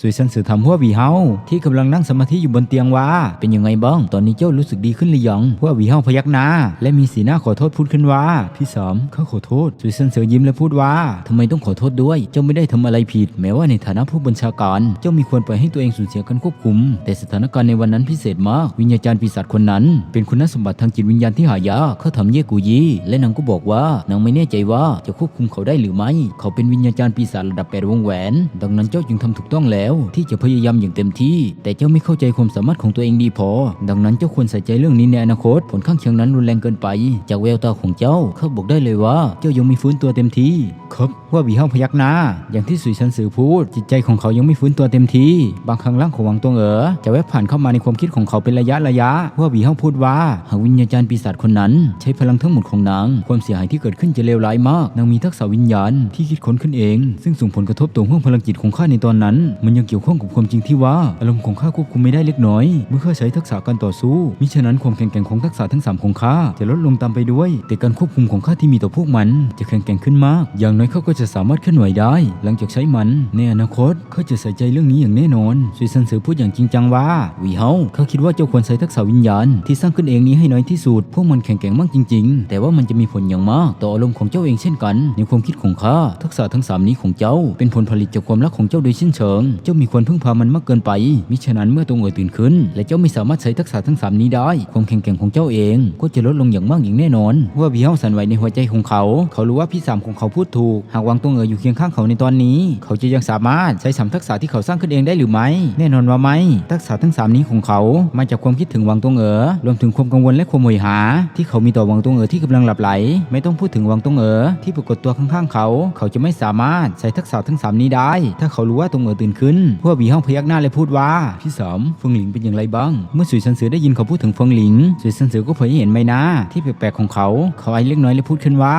สวยสันสือทำหัววีเฮาที่กำลังนั่งสมาธิอยู่บนเตียงว่า เป็นยังไงบ้าง ตอนนี้เจ้ารู้สึกดีขึ้นหรือยังหัววีเฮาพยักหน้า และมีสีหน้าขอโทษพูดขึ้นว่า พี่สามข้าขอโทษสวยสันเสือยิ้มและพูดว่าทำไมต้องขอโทษด้วย เจ้าไม่ได้ทำอะไรผิด แม้ว่าในฐานะผู้บัญชาการ เจ้ามีควรปล่อยให้ตัวเองสูญเสียการควบคุม แต่สถานการณ์ในวันนั้นพิเศษมาก วิญญาจารย์ปีศาจคนนั้น เป็นคุณสมบัติทางจิตวิญญาณที่หายากเขาทำเย่กูยีและนางก็บอกว่านางไม่แน่ใจว่าจะควบคุมเขาได้หรือไม่ เขาเป็นวิญญาจารย์ปีศาจระดับแปดวงแหวน ดังนั้นเจ้าจึงทำถูกต้องแล้วที่จะพยายามอย่างเต็มที่ แต่เจ้าไม่เข้าใจความสามารถของตัวเองดีพอ ดังนั้นเจ้าควรใส่ใจเรื่องนี้ในอนาคต ผลข้างเคียงนั้นรุนแรงเกินไป จากแววตาของเจ้าเขาบอกได้เลยว่าเจ้ายังไม่ฟื้นตัวเต็มที่ครับว่าบีเฮาพยักหน้า อย่างที่สุยชันสือพูด จิตใจของเขายังไม่ฟื้นตัวเต็มที่ บางครั้งร่างของวังตงเอ๋อจะแวบผ่านเข้ามาในความคิดของเขาเป็นระยะระยะ ว่าบีเฮาพูดว่าหากวิญญาจารย์ปีศาจคนนั้น ใช้พลังทั้งหมดของนาง ความเสียหายที่เกิดขึ้นจะเลวร้ายมาก นางมีทักษะวิญญาณที่คิดค้นขึ้นเอง ซึ่งส่งผลกระทบต่อห้วงพลังจิตของข้าในตอนนั้นมันยังเกี่ยวข้องกับความจริงที่ว่าอารมณ์ของข้าควบคุมไม่ได้เล็กน้อย เมื่อข้าใช้ทักษะการต่อสู้มิฉะนั้นความแข็งแกร่งของทักษะทั้งสามของข้าจะลดลงตามไปด้วย แต่การควบคุมของข้าที่มีต่อพวกมัน จะแข็งแกร่งขึ้นมาก อย่างน้อยเขาก็จะสามารถเคลื่อนไหวได้ หลังจากใช้มัน ในอนาคตเขาจะใส่ใจเรื่องนี้อย่างแน่นอนสุยซันเสือพูดอย่างจริงจังว่าวีเฮาเขาคิดว่าเจ้าควรใช้ทักษะวิญญาณ ที่สร้างขึ้นเองนี้ให้น้อยที่สุดพวกมันแข็งแกร่งมากจริง ๆ แต่ว่ามันจะมีผลอย่างมาก ต่ออารมณ์ของเจ้าเองเช่นกัน ในความคิดของข้าทักษะทั้งสามนี้ของเจ้า เป็นผลผลิตจากความรักของเจ้าโดยสิ้นเชิงเจ้ามีควรพึ่งพามันมากเกินไป มิฉะนั้นเมื่อตรงเอ๋ยตื่นขึ้น และเจ้าไม่สามารถใช้ทักษะทั้งสามนี้ได้ ความแข็งแกร่งของเจ้าเอง ก็จะลดลงอย่างมากอย่างแน่นอน ว่าวีเฮาสันไหวในหัวใจของเขา เขารู้ว่าพี่สามของเขาพูดถูก หากวางตรงเอ๋ยอยู่เคียงข้างเขาในตอนนี้ เขาจะยังสามารถใช้สามทักษะที่เขาสร้างขึ้นเองได้หรือไม่ แน่นอนว่าไม่ ทักษะทั้งสามนี้ของเขา มาจากความคิดถึงวางตรงเอ๋อรวมถึงความกังวลและความโหยหา ที่เขามีต่อวางตรงเอ๋อที่กำลังหลับไหล ไม่ต้องพูดถึงวางตรงเอ๋อที่ปรากฏตัวข้างๆเขา เขาจะไม่สามารถใช้ทักษะทั้งสามนี้ได้ ถ้าเขารู้ว่าตรงเอ๋อตื่นขึ้นพวกวีเฮาพยักหน้าเลยพูดว่าพี่สามเฟิงหลิงเป็นอย่างไรบ้าง เมื่อสุยซันเสือได้ยินเขาพูดถึงเฟิงหลิงสุยซันเสือก็เผยให้เห็นใบหน้าที่แปลกๆของเขา เขาไอเล็กน้อยเลยพูดขึ้นว่า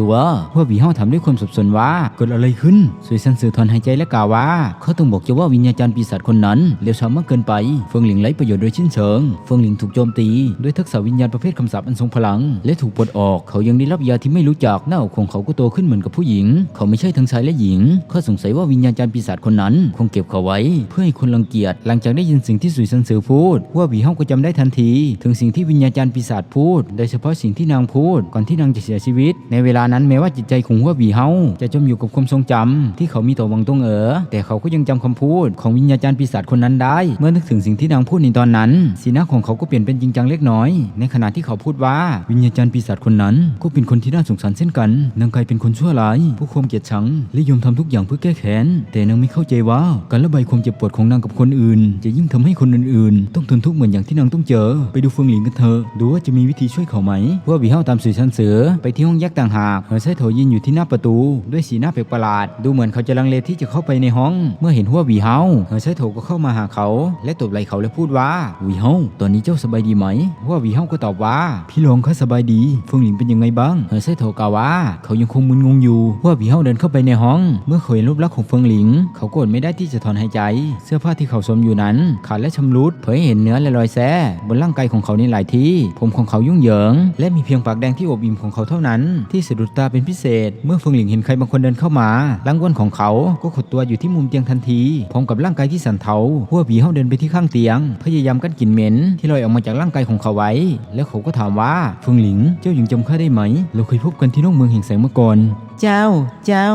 คือว่าพวกวีเฮาถามด้วยความสับสนว่าเกิดอะไรขึ้นสุยซันสือถอนหายใจและกล่าวว่า เขาต้องบอกเจ้าว่าวิญญาจารย์ปีศาจคนนั้นเลวช้ามากเกินไปเฟิงหลิงไร้ประโยชน์โดยชิ้นเชิงเฟิงหลิงถูกโจมตีด้วยทักษะวิญญาณประเภทคำสาปอันทรงพลัง และถูกปลดออกเขายังได้รับยาที่ไม่รู้จักหน้าอกของเขาก็โตขึ้นเหมือนกับผู้หญิง เขาไม่ใช่ทั้งชายและหญิงเขาสงสัยว่าวิญญาจารย์ปีศาจคนนั้น คงเก็บเขาไว้ เพื่อให้คนรังเกียจหลังจากได้ยินสิ่งที่สุยซันสือพูดว่าวีเฮาก็จำได้ทันที ถึงสิ่งที่วิญญาจารย์ปีศาจพูด โดยเฉพาะสิ่งที่นางพูดก่อนที่นางจะเสียชีวิต ในเวลานั้นแม้ว่าจิตใจของหัววีเฮาจะจมอยู่กับความทรงจำที่เขามีต่อวังตงเอ๋อแต่เขาก็ยังจำคำพูดของวิญญาณจารย์ปีศาจคนนั้นได้ เมื่อนึกถึงสิ่งที่นางพูดในตอนนั้น สีหน้าของเขาก็เปลี่ยนเป็นจริงจังเล็กน้อย ในขณะที่เขาพูดว่าวิญญาณจารย์ปีศาจคนนั้น ก็เป็นคนที่น่าสงสารเช่นกันนางกลายเป็นคนชั่วร้ายผู้ความเกลียดชังและยอมทำทุกอย่างเพื่อแก้แค้นแต่นางไม่เข้าใจว่าการระบายความเจ็บปวดของนางกับคนอื่น จะยิ่งทำให้คนอื่นๆ ต้องทนทุกข์เหมือนอย่างที่นางต้องเจอ ไปดูเฟิงหลิงกันเถอะดูว่าจะมีวิธีช่วยเขาไหมว่าวีเฮาตามสื่อชันเสือไปที่ห้องแยกต่างหากเฮอร์ไซโถยืนอยู่ที่หน้าประตู ด้วยสีหน้าแปลกประหลาด ดูเหมือนเขาจะลังเลที่จะเข้าไปในห้อง เมื่อเห็นหัววีเฮาเฮอร์ไซโถก็เข้ามาหาเขา และตบไหล่เขาและพูดว่าวีเฮาตอนนี้เจ้าสบายดีไหมหัววีเฮาก็ตอบว่า พี่รองเขาสบายดีเฟิงหลิงเป็นยังไงบ้างเฮอร์ไซโถกล่าวว่า เขายังคงมึนงงอยู่ว่าวีเฮาเดินเข้าไปในห้อง เมื่อเขาเห็นรูปลักษณ์ของเฟิงหลิง เขากอดไม่ได้ที่จะถอนหายใจ เสื้อผ้าที่เขาสวมอยู่นั้น ขาดและชำรุดเผยเห็นเนื้อและรอยแส้บนร่างกายของเขาในหลายที่ ผมของเขายุ่งเหยิง และมีเพียงปากแดงที่อบอิ่มของเขาเท่านั้นที่สะดุดตาเป็นพิเศษ เมื่อเฟิงหลิงเห็นใครบางคนเดินเข้ามาร่างอ้วนของเขาก็ขดตัวอยู่ที่มุมเตียงทันทีพร้อมกับร่างกายที่สั่นเทาหัวผีเฮาเดินไปที่ข้างเตียง พยายามกั้นกลิ่นเหม็นที่ลอยออกมาจากร่างกายของเขาไว้ แล้วเขาก็ถามว่าเฟิงหลิงเจ้ายังจำข้าได้ไหม เราเคยพบกันที่นอกเมืองแห่งแสงเมื่อก่อน เจ้า เจ้า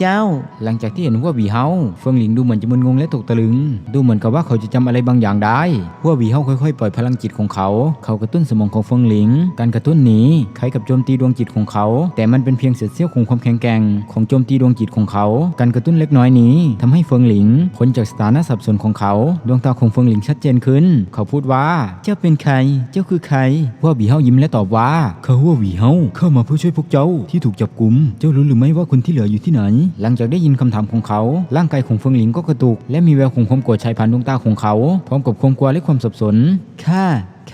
เจ้า หลังจากที่เห็นหัววีเฮาเฟิงหลิงดูเหมือนจะมึนงงและตกตะลึง ดูเหมือนกับว่าเขาจะจำอะไรบางอย่างได้หัววีเฮาค่อยๆ ปล่อยพลังจิตของเขา เขากระตุ้นสมองของเฟิงหลิง การกระตุ้นนี้คล้ายกับโจมตีดวงจิตของเขา แต่มันเป็นเพียงเศษเสี้ยวของความแข็งแกร่งของโจมตีดวงจิตของเขา การกระตุ้นเล็กน้อยนี้ทำให้เฟิงหลิงพ้นจากสถานะสับสนของเขา ดวงตาของเฟิงหลิงชัดเจนขึ้น เขาพูดว่า เจ้าเป็นใคร เจ้าคือใครหัววีเฮายิ้มและตอบว่าข้าหัววีเฮาเข้ามาเพื่อช่วยพวกเจ้าที่ถูกจับกุม เจ้ารู้หรือไม่ว่าคนที่เหลืออยู่ที่ไหนหลังจากได้ยินคำถามของเขา ร่างกายของเฟิงหลิงก็กระตุก และมีแววของความโกรธชายพันดวงตาของเขา พร้อมกับความกลัวและความสับสนข้า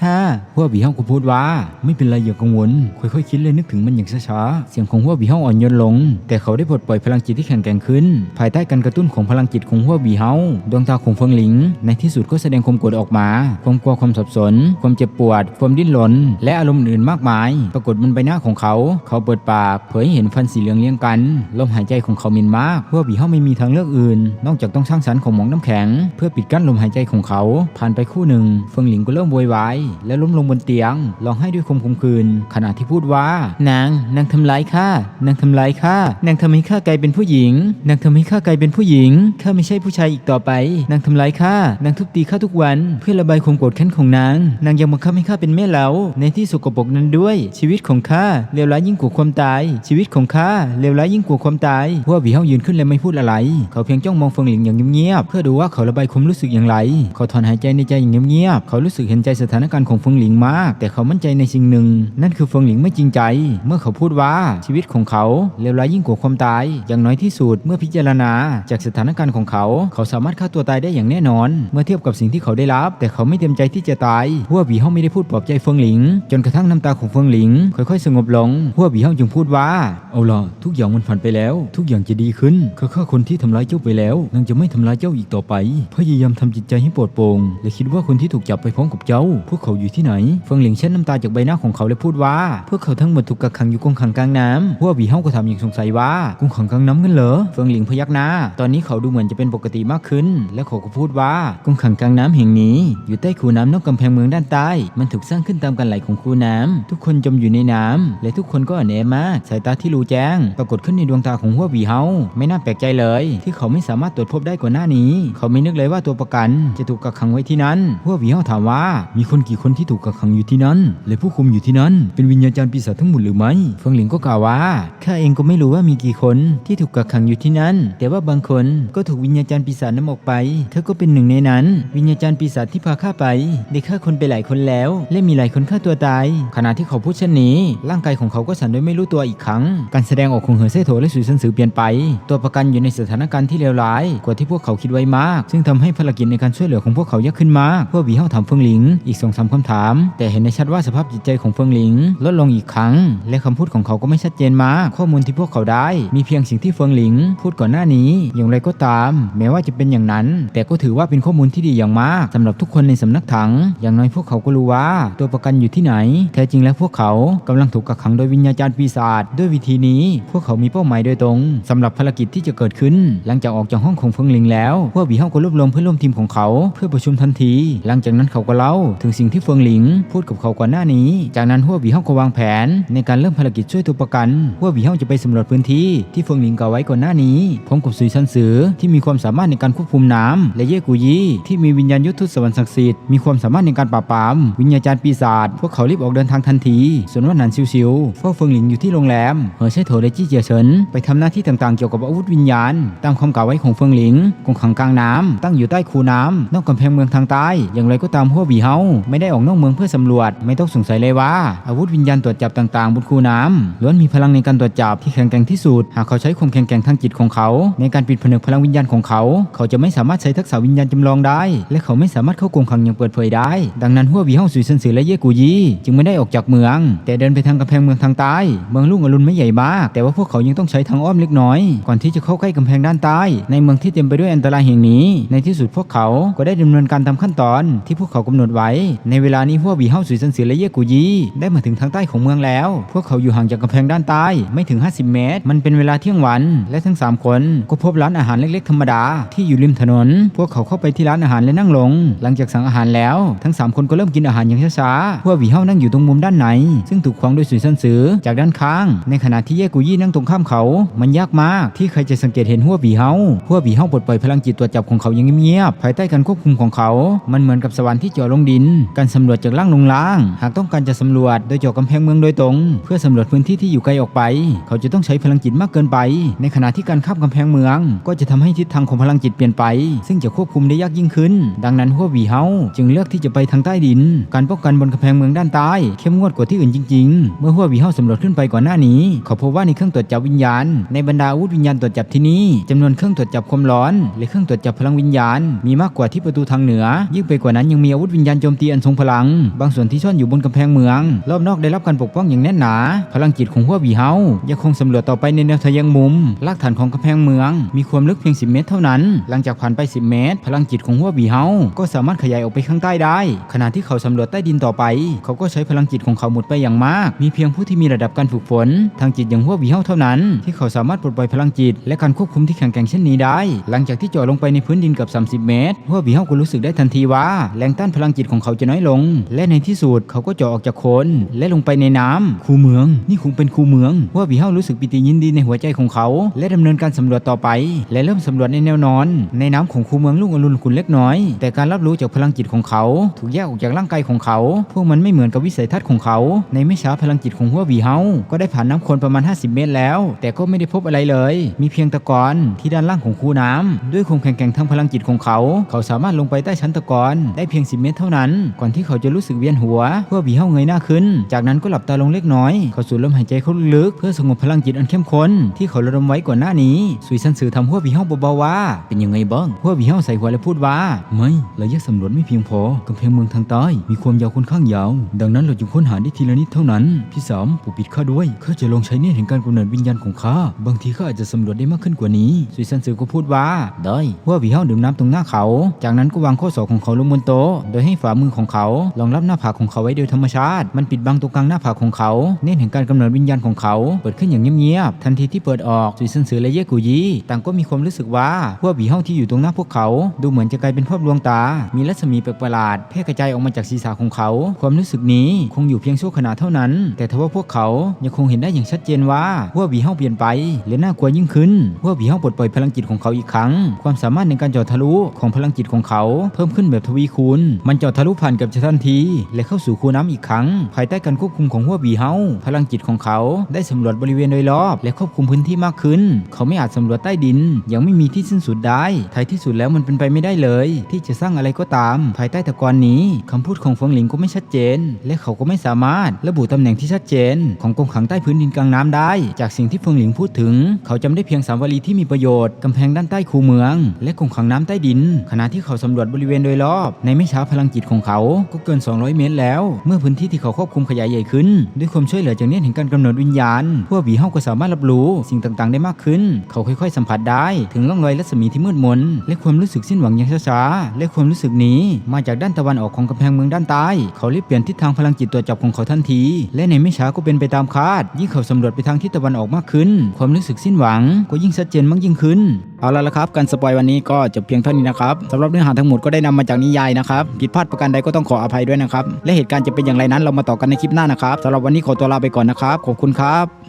ค่ะหัวบีเฮาก็พูดว่า ไม่เป็นไรอย่ากังวล ค่อยๆคิดเลยนึกถึงมันอย่างช้าๆเสียงของหัวบีเฮาอ่อนโยนลง แต่เขาได้ปลดปล่อยพลังจิตที่แข็งแกร่งขึ้น ภายใต้การกระตุ้นของพลังจิตของหัวบีเฮาดวงตาของเฟิงหลิง ในที่สุดก็แสดงความโกรธออกมา ความกลัวความสับสน ความเจ็บปวด ความดิ้นรน และอารมณ์อื่นมากมาย ปรากฏบนใบหน้าของเขา เขาเปิดปาก เผยให้เห็นฟันสีเหลืองเลี้ยงกัน ลมหายใจของเขามินมากหัวบีเฮาไม่มีทางเลือกอื่น นอกจากต้องสร้างสรรค์ของหมองน้ำแข็ง เพื่อปิดกั้นลมหายใจของเขา ผ่านไปคู่หนึ่ง เฟิงหลิงก็เริ่มโวยวายและล้มลงบนเตียงร้องไห้ด้วยความขมขื่นขณะที่พูดว่า นางนางทำร้ายข้านางทำร้ายข้านางทำให้ข้ากลายเป็นผู้หญิง นางทำให้ข้ากลายเป็นผู้หญิงข้าไม่ใช่ผู้ชายอีกต่อไป นางทำร้ายข้านางทุบตีข้าทุกวัน เพื่อระบายความโกรธแค้นของนาง นางยังบังคับให้ข้าเป็นแม่เล้าในที่สกปรกนั้นด้วย ชีวิตของข้าเลวร้ายยิ่งกว่าความตาย ชีวิตของข้าเลวร้ายยิ่งกว่าความตายหัวบีเฮายืนขึ้นและไม่พูดอะไร เขาเพียงจ้องมองเฟิงหลิงอย่างเงียบๆเพื่อดูว่าเขาระบายความรู้สึกอย่างไร เขาถอนหายใจในใจอย่างเงียบๆเขารู้สึกเห็นใจสถานการของเฟิงหลิงมาก แต่เขามั่นใจในสิ่งหนึ่ง นั่นคือเฟิงหลิงไม่จริงใจ เมื่อเขาพูดว่าชีวิตของเขาเลวร้ายยิ่งกว่าความตาย อย่างน้อยที่สุดเมื่อพิจารณา จากสถานการณ์ของเขา เขาสามารถฆ่าตัวตายได้อย่างแน่นอน เมื่อเทียบกับสิ่งที่เขาได้รับ แต่เขาไม่เต็มใจที่จะตายหัวบีเฮาไม่ได้พูดปลอบใจเฟิงหลิง จนกระทั่งน้ำตาของเฟิงหลิง ค่อยๆ สงบลงหัวบีเฮาจึงพูดว่าเอาล่ะทุกอย่างมันผ่านไปแล้ว ทุกอย่างจะดีขึ้นข้าฆ่าคนที่ทำร้ายเจ้าไปแล้วนางจะไม่ทำร้ายเจ้าอีกต่อไปพยายามทำจิตใจให้ปลอดโปร่งและคิดว่าคนที่ถูกจับไปพร้อมกับเจ้า พวกเขาอยู่ที่ไหนเฟิงหลิงเช็ดน้ำตาจากใบหน้าของเขาและพูดว่า พวกเขาทั้งหมดถูกกักขังอยู่กรงขังกลางน้ำหัวบีเฮาก็ถามอย่างสงสัยว่ากุ้งขังกลางน้ำกันเหรอเฟิงหลิงพยักหน้า ตอนนี้เขาดูเหมือนจะเป็นปกติมากขึ้น และเขาก็พูดว่ากรงขังกลางน้ำแห่งนี้ อยู่ใต้คูน้ำนอกกำแพงเมืองด้านใต้ มันถูกสร้างขึ้นตามการไหลของคูน้ำทุกคนจมอยู่ในน้ำและทุกคนก็อ่อนแอมากสายตาที่รู้แจ้ง ปรากฏขึ้นในดวงตาของหัวบีเฮาไม่น่าแปลกใจเลย ที่เขาไม่สามารถตรวจพบได้ก่อนหน้านี้ เขาไม่นึกเลยว่าตัวประกัน จะถูกกักขังไว้ที่นั้นหัวบีเฮาถามว่ามีคนกีี่คนที่ถูกกักขังอยู่ที่นั้น และผู้คุมอยู่ที่นั้น เป็นวิญญาณจารย์ปีศาจทั้งหมดหรือไม่เฟิงหลิงก็กล่าวว่าข้าเองก็ไม่รู้ว่ามีกี่คนที่ถูกกักขังอยู่ที่นั่น แต่ว่าบางคนก็ถูกวิญญาจารย์ปีศาจนำออกไป เธอก็เป็นหนึ่งในนั้น วิญญาจารย์ปีศาจที่พาข้าไปได้ฆ่าคนไปหลายคนแล้ว และมีหลายคนฆ่าตัวตาย ขณะที่เขาพูดเช่นนี้ ร่างกายของเขาก็สั่นโดยไม่รู้ตัวอีกครั้ง การแสดงออกของเหอเซ่โถและสุยซันสือเปลี่ยนไป ตัวประกันอยู่ในสถานการณ์ที่เลวร้ายกว่าที่พวกเขาคิดไว้มาก ซึ่งทำให้ภารกิจในการช่วยเหลือของพวกเขายากขึ้นมากพวกบีเฮาถามเฟิงหลิงอีกสองสามคำถาม แต่เห็นได้ชัดว่าสภาพจิตใจของเฟิงหลิง ลดลงอีกครั้ง และคำพูดของเขาก็ไม่ชัดเจนมากข้อมูลที่พวกเขาได้ มีเพียงสิ่งที่เฟิงหลิง พูดก่อนหน้านี้ อย่างไรก็ตาม แม้ว่าจะเป็นอย่างนั้น แต่ก็ถือว่าเป็นข้อมูลที่ดีอย่างมากสำหรับทุกคนในสำนักถัง อย่างน้อยพวกเขาก็รู้ว่า ตัวประกันอยู่ที่ไหน แท้จริงแล้วพวกเขากำลังถูกกักขังโดยวิญญาจารย์ปีศาจด้วยวิธีนี้ พวกเขามีเป้าหมายโดยตรงสำหรับภารกิจที่จะเกิดขึ้น หลังจากออกจากห้องของเฟิงหลิงแล้วพวกบีเฮาก็รวบรวมเพื่อนร่วมทีมของเขา เพื่อประชุมทันที หลังจากนั้นเขาก็เล่าถึงสิ่งที่เฟิงหลิง พูดกับเขาก่อนหน้านี้ จากนั้นหัวบีเฮาก็วางแผน ในการเริ่มภารกิจช่วยตัวประกันหัวบีเฮาจะไปสำรวจพื้นที่ที่เฟิงหลิงกล่าวไว้ก่อนหน้านี้พร้อมกับซุยซันซือที่มีความสามารถในการควบคุมน้ำและเย่กูยี่ที่มีวิญญาณยุทธสวรรค์ศักดิ์สิทธิ์มีความสามารถในการปราบปราม วิญญาจารย์ปีศาจพวกเขารีบออกเดินทางทันที ส่วนว่าหนันซิวๆเฝ้าเฟิงหลิงอยู่ที่โรงแรมเหอใช้โถและจี้เจียเฉินไปทำหน้าที่ต่างๆเกี่ยวกับอาวุธวิญญาณ ตามคำกล่าวไว้ของเฟิงหลิงกองขังกลางน้ำตั้งอยู่ใต้คูน้ำนอกกำแพงเมืองทางใต้ อย่างไรก็ตามพวกบีเฮาไม่ได้ออกนอกเมืองเพื่อสำรวจ ไม่ต้องสงสัยเลยว่า อาวุธวิญญาณตรวจจับต่างๆ บนคูน้ำล้วนมีพลังในการตรวจจับที่แข็งแกร่งที่สุด หากเขาใช้ความแข็งแกร่งทางจิตของเขา ในการปิดผนึกพลังวิญญาณของเขา เขาจะไม่สามารถใช้ทักษะวิญญาณจำลองได้ และเขาไม่สามารถเข้ากรงขังอย่างเปิดเผยได้ ดังนั้นหัวบีเฮาสุยเซันสือและเย่กูยีจึงไม่ได้ออกจากเมือง แต่เดินไปทางกำแพงเมืองทางใต้ เมืองลุ่งอรุณไม่ใหญ่มาก แต่ว่าพวกเขายังต้องใช้ทางอ้อมเล็กน้อย ก่อนที่จะเข้าใกล้กำแพงด้านใต้ ในเมืองที่เต็มไปด้วยอันตรายแห่งนี้ ในที่สุดพวกเขาก็ได้ดำเนินการตามขั้นตอนที่พวกเขากำหนดไว้ ในในเวลานี้พวกบีเฮาสุยซันเสือและเย่กูยีได้มาถึงทางใต้ของเมืองแล้ว พวกเขาอยู่ห่างจากกำแพงด้านใต้ไม่ถึง 50 เมตร มันเป็นเวลาเที่ยงวัน และทั้งสามคนก็พบร้านอาหารเล็กๆธรรมดาที่อยู่ริมถนน พวกเขาเข้าไปที่ร้านอาหารและนั่งลง หลังจากสั่งอาหารแล้วทั้งสามคนก็เริ่มกินอาหารอย่างช้าๆพวกบีเฮานั่งอยู่ตรงมุมด้านในซึ่งถูกขวางด้วยสุยซันเสือจากด้านข้าง ในขณะที่เย่กูยี่นั่งตรงข้ามเขา มันยากมากที่ใครจะสังเกตเห็นหัวบีเฮาหัวบีเฮาปลดปล่อยพลังจิตตรวจจับของเขาอย่างเงียบๆภายใต้การควบคุมของเขา มันเหมือนกับสวรรค์ที่จาะลงดินการสำรวจจากล่างลงล่าง หากต้องการจะสำรวจโดยเจาะกำแพงเมืองโดยตรง เพื่อสำรวจพื้นที่ที่อยู่ไกลออกไป เขาจะต้องใช้พลังจิตมากเกินไป ในขณะที่การข้ามกำแพงเมือง ก็จะทำให้ทิศทางของพลังจิตเปลี่ยนไป ซึ่งจะควบคุมได้ยากยิ่งขึ้น ดังนั้นหัวบีเฮาจึงเลือกที่จะไปทางใต้ดิน การป้องกันบนกำแพงเมืองด้านใต้ เข้มงวดกว่าที่อื่นจริง ๆ เมื่อหัวบีเฮาสำรวจขึ้นไปก่อนหน้านี้ เขาพบว่าในเครื่องตรวจจับวิญญาณ ในบรรดาอาวุธวิญญาณตรวจจับที่นี่จำนวนเครื่องตรวจจับความร้อน และเครื่องตรวจจับพลังวิญญาณ มีมากกว่าที่ประตูทางเหนือ ยิ่งไปกว่านั้นยังมีอาวุธวิญญาณโจมตีอันทรงพลัง บางส่วนที่ซ่อนอยู่บนกำแพงเมือง รอบนอกได้รับการปกป้องอย่างแน่นหนา พลังจิตของหัววีเฮายังคงสำรวจต่อไปในแนวทะแยงมุมรากฐานของกำแพงเมือง มีความลึกเพียง 10 เมตรเท่านั้น หลังจากผ่านไป 10 เมตร พลังจิตของหัววีเฮาก็สามารถขยายออกไปข้างใต้ได้ ขณะที่เขาสำรวจใต้ดินต่อไป เขาก็ใช้พลังจิตของเขาหมดไปอย่างมาก มีเพียงผู้ที่มีระดับการฝึกฝน ทางจิตอย่างหัววีเฮาเท่านั้น ที่เขาสามารถปลดปล่อยพลังจิต และการควบคุมที่แข็งแกร่งเช่นนี้ได้ หลังจากที่เจาะลงไปในพื้นดินเกับ 30 เมตรหัววีเฮาก็รู้สึกได้ทันทีว่าแรงต้านพลังจิตของเขาจะน้อยลง และในที่สุดเขาก็เจาะออกจากโคนและลงไปในน้ำคูเมือง นี่คงเป็นคูเมืองหัวหวีเฮารู้สึกปิติยินดีในหัวใจของเขา และดำเนินการสำรวจต่อไป และเริ่มสำรวจในแนวนอน ในน้ำของคูเมืองลุ่งอรุณขุนเล็กน้อย แต่การรับรู้จากพลังจิตของเขา ถูกแยกออกจากร่างกายของเขา พวกมันไม่เหมือนกับวิสัยทัศน์ของเขา ในไม่ช้าพลังจิตของหัววีเฮาก็ได้ผ่านน้ำโคนประมาณ 50 เมตรแล้ว แต่ก็ไม่ได้พบอะไรเลย มีเพียงตะกอนที่ด้านล่างของคูน้ำด้วยความแข็งแกร่งทางพลังจิตของเขา เขาสามารถลงไปใต้ชั้นตะกอนได้เพียง 10 เมตรเท่านั้นก่อนที่เขาจะรู้สึกเวียนหัวหัวหวีเฮาเงยหน้าขึ้น จากนั้นก็หลับตาลงเล็กน้อย เขาสูดลมหายใจเข้าลึกๆเพื่อสงบพลังจิตอันเข้มข้นที่เขาระดมไว้ก่อนหน้านี้สุยซันสือทำหัวหวีเฮาเบาๆว่า เป็นยังไงบ้างหัวหวีเฮาใส่หัวและพูดว่า ไม่เราแยกสำรวจไม่เพียงพอกำแพงเมืองทางใต้มีความยาวค่อนข้างยาว ดังนั้นเราจึงค้นหาได้ทีละนิดเท่านั้นพี่สามปกปิดข้าด้วยข้าจะลองใช้เนตรแห่งการกำเนิดวิญญาณของข้าบางทีข้าอาจจะสำรวจได้มากขึ้นกว่านี้สุยซันสือก็พูดว่าได้หัวหวีเฮาดื่มน้ำตรงหน้าเขา จากนั้นก็วางข้อศอกของเขาลงบนโต๊ะโดยให้ฝ่ามือของเขารองรับหน้าผากของเขาไว้โดยธรรมชาติ มันปิดบังตรงกลางหน้าผากของเขา เนตรแห่งการกำเนิดวิญญาณของเขา เปิดขึ้นอย่างเงียบๆทันทีที่เปิดออกสุยซันสือและเย่กุยีต่างก็มีความรู้สึกว่าหัวหวีเฮาที่อยู่ตรงหน้าพวกเขา ดูเหมือนจะกลายเป็นภาพลวงตา มีรัศมีแปลกประหลาดแพร่กระจายออกมาจากศีรษะของเขา ความรู้สึกนี้คงอยู่เพียงชั่วขณะเท่านั้น แต่ทว่าพวกเขายังคงเห็นได้อย่างชัดเจนว่าหัวหวีเฮาเปลี่ยนไปและน่ากลัวยิ่งขึ้นหัวหวีเฮาปลดปล่อยพลังจิตของเขาอีกครั้ง ความสามารถในการเจาะทะลุของพลังจิตของเขา เพิ่มขึ้นแบบทวีคูณ มันเจาะทะลุผ่านกับจะทันที และเข้าสู่คูน้ำอีกครั้ง ภายใต้การควบคุมของหัวหวีเฮาพลังจิตของเขาได้สำรวจบริเวณโดยรอบ และควบคุมพื้นที่มากขึ้น เขาไม่อาจสำรวจใต้ดิน ยังไม่มีที่สิ้นสุดได้ท้ายที่สุดแล้วมันเป็นไปไม่ได้เลย ที่จะสร้างอะไรก็ตาม ภายใต้ตะกอนนี้คำพูดของเฟิงหลิงก็ไม่ชัดเจน และเขาก็ไม่สามารถระบุตำแหน่งที่ชัดเจน ของกองขังใต้พื้นดินกลางน้ำได้ จากสิ่งที่เฟิงหลิงพูดถึง เขาจำได้เพียงสามวลีที่มีประโยชน์กำแพงด้านใต้คูเมือง และกองขังน้ำใต้ดิน ขณะที่เขาสำรวจบริเวณโดยรอบ ในไม่ช้าพลังจิตของเขาก็เกิน 200 เมตรแล้ว เมื่อพื้นที่ที่เขาควบคุมขยายใหญ่ขึ้น ด้วยความช่วยเหลือจากเนตรแห่งการกำเนิดวิญญาณ พวกหวีเฮาก็สามารถรับรู้สิ่งต่างๆ ได้มากขึ้น เขาค่อยๆ สัมผัสได้ ถึงร่องรอยรัศมีที่มืดมน และความรู้สึกสิ้นหวังอย่างช้าๆ และความรู้สึกนี้มาจากด้านตะวันออกของกำแพงเมืองด้านใต้ เขารีบเปลี่ยนทิศทางพลังจิตตัวจับของเขาทันที และในไม่ช้าก็เป็นไปตามคาด ยิ่งเขาสำรวจไปทางทิศตะวันออกมากขึ้น ความรู้สึกสิ้นหวังก็ยิ่งชัดเจนมากยิ่งขึ้น เอาละละครับการสปอยวันนี้ก็จบเพียงเท่านี้นะครับสำหรับเนื้อหาทั้งหมดก็ได้นำมาจากนิยายนะครับผิดพลาดประการใดก็ต้องขออภัยด้วยนะครับและเหตุการณ์จะเป็นอย่างไรนั้นเรามาต่อกันในคลิปหน้านะครับสำหรับวันนี้ขอตัวลาไปก่อนนะครับขอบคุณครับ